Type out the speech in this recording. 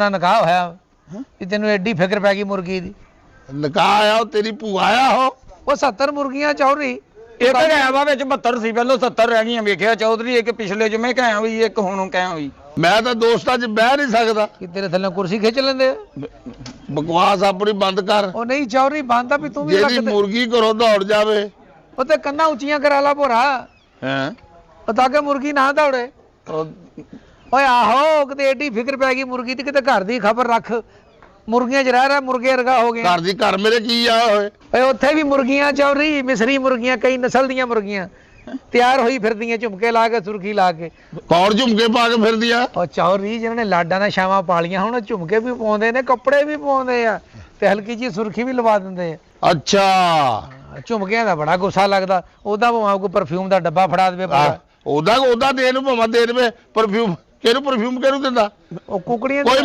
ਨਾ ਨਿਕਾਹ ਹੋਇਆ। ਵੀ ਤੈਨੂੰ ਐਡੀ ਫਿਕਰ ਪੈ ਗਈ ਮੁਰਗੀ ਦੀ। ਨਿਕਾਹ ਆਇਆ ਉਹ ਤੇਰੀ ਭੂਆ ਆਇਆ ਹੋ ਉਹ 70 ਮੁਰਗੀਆਂ ਚੌਧਰੀ ਇੱਕ ਹੈ ਵਾ ਵਿੱਚ 72 ਸੀ ਪਹਿਲਾਂ 70 ਰਹਿ ਗਈਆਂ ਵੇਖਿਆ ਚੌਧਰੀ ਇੱਕ ਪਿਛਲੇ ਜੁਮੇ ਕਹਿ ਹੋਈ ਇੱਕ ਹੁਣ ਕਹਿ ਹੋਈ। ਮੈਂ ਤਾਂ ਦੋਸਤਾਂ 'ਚ ਬਹਿ ਨਹੀਂ ਸਕਦਾ। ਕਿ ਤੇਰੇ ਥੱਲੇ ਕੁਰਸੀ ਖਿੱਚ ਲੈਂਦੇ ਆ। ਬਕਵਾਸ ਆਪਣੀ ਬੰਦ ਕਰ। ਉਹ ਨਹੀਂ ਚੌਧਰੀ ਬੰਦਾ ਵੀ ਤੂੰ ਵੀ ਲੱਗਦੇ ਮੁਰਗੀ ਘਰੋਂ ਦੌੜ ਜਾਵੇ। ਉਹ ਤੇ ਕੰਨਾਂ ਉੱਚੀਆਂ ਕਰਾ ਲਾ ਭੋਰਾ। ਹੈ? ਉਹ ਤਾਂ ਕਿ ਮੁਰਗੀ ਨਾ ਦੌੜੇ। ਓਏ ਆਹੋ ਕਿਤੇ ਐਡੀ ਫਿਕਰ ਪੈ ਗਈ ਮੁਰਗੀ ਦੀ ਕਿਤੇ ਘਰ ਦੀ ਖਬਰ ਰੱਖ। ਮੁਰਗੀਆਂ 'ਚ ਰਹਿ ਰਿਹਾ ਮੁਰਗੇ ਵਰਗਾ ਹੋ ਗਿਆ ਘਰ ਦੀ ਘਰ ਮੇਰੇ ਕੀ ਆ ਹੋਏ ਓਏ ਉੱਥੇ ਵੀ ਮੁਰਗੀਆਂ ਚੌਧਰੀ ਮਿਸਰੀ ਮੁਰਗੀਆਂ ਕਈ ਨਸਲ ਦੀਆਂ ਮੁਰਗੀਆਂ। ਤਿਆਰ ਹੋਈ ਫਿਰਦੀਆਂ ਝੁਮਕੇ ਲਾ ਕੇ ਸੁਰਖੀ ਲਾ ਕੇ। ਕੌਣ ਝੁਮਕੇ ਪਾ ਕੇ ਫਿਰਦੀ ਆ? ਉਹ ਚੌਧਰੀ ਜਿਹਨਾਂ ਨੇ ਲਾਡਾਂ ਨਾਲ ਛਾਵਾਂ ਪਾਲੀਆਂ ਹੁਣ ਉਹ ਝੁਮਕੇ ਵੀ ਪਾਉਂਦੇ ਨੇ ਕੱਪੜੇ ਵੀ ਪਾਉਂਦੇ ਆ ਤੇ ਹਲਕੀ ਜੀ ਸੁਰਖੀ ਵੀ ਲਵਾ ਦਿੰਦੇ ਆ। ਅੱਛਾ। ਝੁਮਕਿਆਂ ਦਾ ਬੜਾ ਗੁੱਸਾ ਲੱਗਦਾ ਉਹਦਾ ਭਾਵੇਂ ਕੋਈ ਪਰਫਿਊਮ ਦਾ ਡੱਬਾ ਫੜਾ ਦੇਵੇ। ਉਹਦਾ ਉਹਦਾ ਦੇਣ ਨੂੰ ਭਾਵੇਂ ਦੇ ਦੇਵੇ ਪਰਫਿਊਮ ਕਿਹਨੂੰ ਪਰਫਿਊਮ ਕਿਹਨੂੰ ਦਿੰਦਾ? ਉਹ ਕੁਕੜੀਆਂ ਕੋਈ ਦੀ